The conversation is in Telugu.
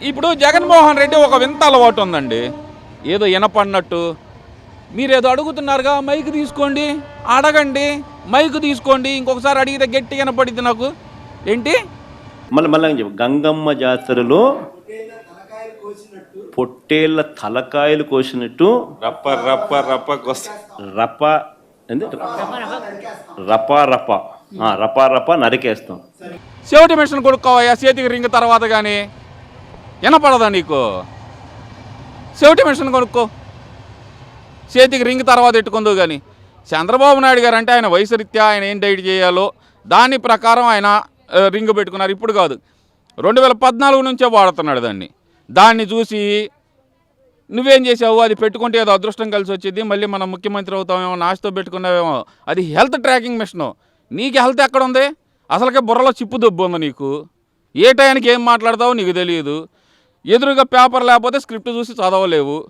ఇప్పుడు జగన్మోహన్ రెడ్డి ఒక వింత అలవాటు ఉందండి. ఏదో వినపడినట్టు మీరేదో అడుగుతున్నారుగా మైక్ తీసుకోండి అడగండి మైక్ తీసుకోండి ఇంకొకసారి అడిగితే గట్టి వినపడింది నాకు. ఏంటి? మళ్ళీ మళ్ళీ చెప్పు. గంగమ్మ జాతరలో పొట్టేళ్ళ తలకాయలు కోసినట్టు రప్ప రప్ప రప్ప రప ఏంది? రప రప ఆ, రప రప నరికేస్తాం. చెవిటి మిషన్ కొనుక్కోవయ్యా చేతికి రింగ్ తర్వాత కానీ వినపడదా నీకు? సేఫ్టీ మిషన్ కొనుక్కో. చేతికి రింగ్ తర్వాత పెట్టుకుందో కానీ చంద్రబాబు నాయుడు గారు అంటే ఆయన వయసు రీత్యా ఆయన ఏం డైట్ చేయాలో దాని ప్రకారం ఆయన రింగ్ పెట్టుకున్నారు. ఇప్పుడు కాదు. రెండు వేల పద్నాలుగు నుంచే వాడుతున్నాడు దాన్ని. దాన్ని చూసి నువ్వేం చేసావు అది పెట్టుకుంటే ఏదో అదృష్టం కలిసి వచ్చింది. మళ్ళీ మనం ముఖ్యమంత్రి అవుతామేమో నాశతో పెట్టుకున్నావేమో. అది హెల్త్ ట్రాకింగ్ మిషను. నీకు హెల్త్ ఎక్కడ ఉంది? అసలుకే బుర్రలో చిప్పు దెబ్బ ఉంది నీకు. ఏ టైంకి ఏం మాట్లాడతావో నీకు తెలియదు. ఎదురుగా పేపర్ లేకపోతే స్క్రిప్ట్ చూసి చదవలేవు.